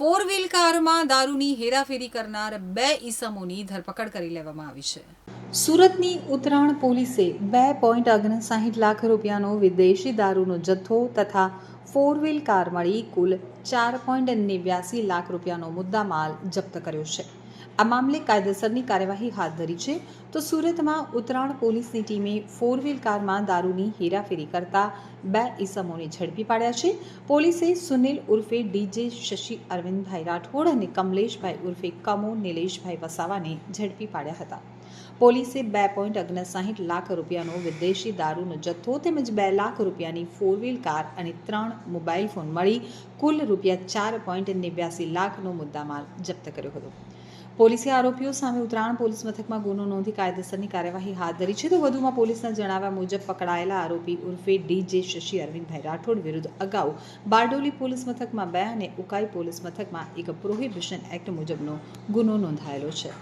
Four wheel કારમાં દારૂની હેરાફેરી કરનાર બે ઈસમોની ધરપકડ કરી લેવામાં આવી છે. સુરતની ઉત્તરાયણ પોલીસે બે પોઈન્ટ ઓગણસાઠ લાખ રૂપિયાનો વિદેશી દારૂનો જથ્થો તથા ફોર વ્હીલ કાર મળી કુલ ચાર પોઈન્ટ નેવ્યાસી લાખ રૂપિયાનો મુદ્દામાલ જપ્ત કર્યો છે. આ મામલે કાયદેસરની કાર્યવાહી હાથ ધરી છે. તો સુરતમાં ઉત્તરાયણ પોલીસની ટીમે ફોર વ્હીલ કારમાં દારૂની હેરાફેરી કરતા બે ઇસમોને ઝડપી પાડ્યા છે. પોલીસે સુનિલ ઉર્ફે ડીજે શશી અરવિંદભાઈ રાઠોડ અને કમલેશભાઈ ઉર્ફે કમો નિલેશભાઈ વસાવાને ઝડપી પાડ્યા હતા. પોલીસે બે પોઈન્ટ ઓગણસાઠ લાખ રૂપિયાનો વિદેશી દારૂનો જથ્થો તેમજ બે લાખ રૂપિયાની ફોર વ્હીલ કાર અને ત્રણ મોબાઈલ ફોન મળી કુલ રૂપિયા ચાર પોઈન્ટ નેવ્યાસી લાખનો મુદ્દામાલ જપ્ત કર્યો હતો. પોલીસે આરોપીઓ સામે ઉત્તરાયણ પોલીસ મથકમાં ગુનો નોંધી કાયદેસરની કાર્યવાહી હાથ ધરી છે. તો વધુમાં પોલીસના જણાવ્યા મુજબ પકડાયેલા આરોપી ઉર્ફે ડીજે શશી અરવિંદભાઈ રાઠોડ વિરુદ્ધ અગાઉ બારડોલી પોલીસ મથકમાં બે અને ઉકાઈ પોલીસ મથકમાં એક પ્રોહિબિશન એક્ટ મુજબનો ગુનો નોંધાયેલો છે.